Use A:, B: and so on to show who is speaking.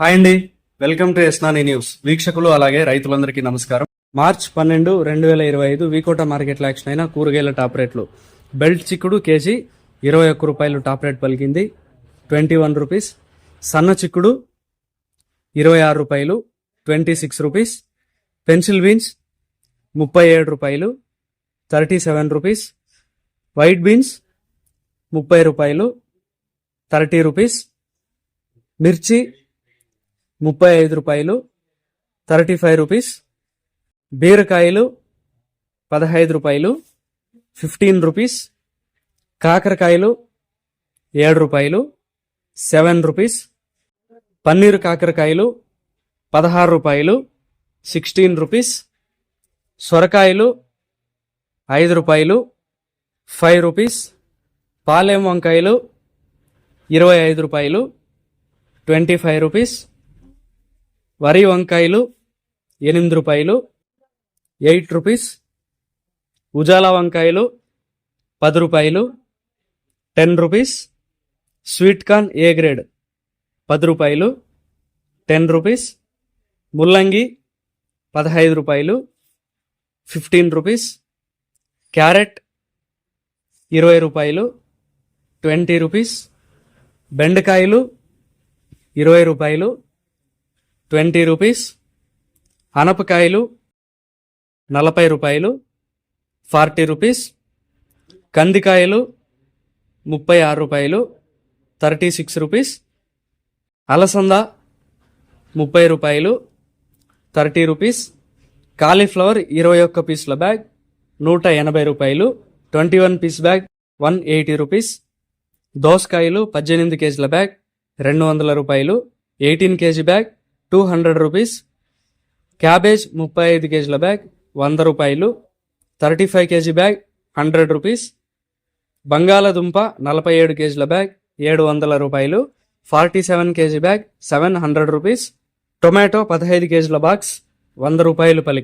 A: Hi అండి. Welcome to ఎస్నాని news. వీక్షకులు అలాగే రైతులందరికీ నమస్కారం. మార్చ్ పన్నెండు రెండు వేల ఇరవై ఐదు వీకోట మార్కెట్లో యాక్షన్ అయిన కూరగాయల టాప్ రేట్లు. బెల్ట్ చిక్కుడు కేజీ ఇరవై ఒక్క రూపాయలు టాప్ రేట్ పలికింది. Twenty one rupees. సన్న చిక్కుడు ఇరవై ఆరు రూపాయలు twenty six rupees. Pencil beans ముప్పై ఏడు రూపాయలు thirty seven rupees. White beans ముప్పై రూపాయలు థర్టీ రూపీస్. మిర్చి ముప్పై ఐదు రూపాయలు థర్టీ ఫైవ్ రూపీస్. బీరకాయలు పదహైదు రూపాయలు ఫిఫ్టీన్ రూపీస్. కాకరకాయలు ఏడు రూపాయలు సెవెన్ రూపీస్. పన్నీరు కాకరకాయలు పదహారు రూపాయలు సిక్స్టీన్ రూపీస్. సొరకాయలు ఐదు రూపాయలు ఫైవ్ రూపీస్. పాలెం వంకాయలు ఇరవై ఐదు రూపాయలు ట్వంటీ ఫైవ్ రూపీస్. వరి వంకాయలు ఎనిమిది రూపాయలు ఎయిట్ రూపీస్. ఉజాలా వంకాయలు పది రూపాయలు ten rupees. Sweet corn A grade? పది రూపాయలు టెన్ రూపీస్. ముల్లంగి పదహైదు రూపాయలు ఫిఫ్టీన్ రూపీస్. క్యారెట్ ఇరవై రూపాయలు ట్వంటీ రూపీస్. బెండకాయలు ఇరవై రూపాయలు ట్వంటీ రూపీస్ అనపకాయలు నలభై రూపాయలు ఫార్టీ రూపీస్ కందికాయలు ముప్పై ఆరు రూపాయలు థర్టీ సిక్స్ రూపీస్ అలసంద ముప్పై రూపాయలు థర్టీ రూపీస్ కాలీఫ్లవర్ ఇరవై ఒక్క పీసుల బ్యాగ్ నూట ఎనభై రూపాయలు twenty one piece bag one eighty rupees దోసకాయలు పద్దెనిమిది కేజీల బ్యాగ్ రెండు వందల రూపాయలు eighteen KG bag two hundred rupees. Cabbage ముప్పై ఐదు కేజీల బ్యాగ్ వంద రూపాయలు. Thirty five KG bag hundred rupees. బంగాళదుంప నలభై ఏడు కేజీల బ్యాగ్ ఏడు వందల రూపాయలు. Forty seven KG bag seven hundred rupees. Tomato పదహైదు కేజీల బాక్స్ వంద రూపాయలు పలికి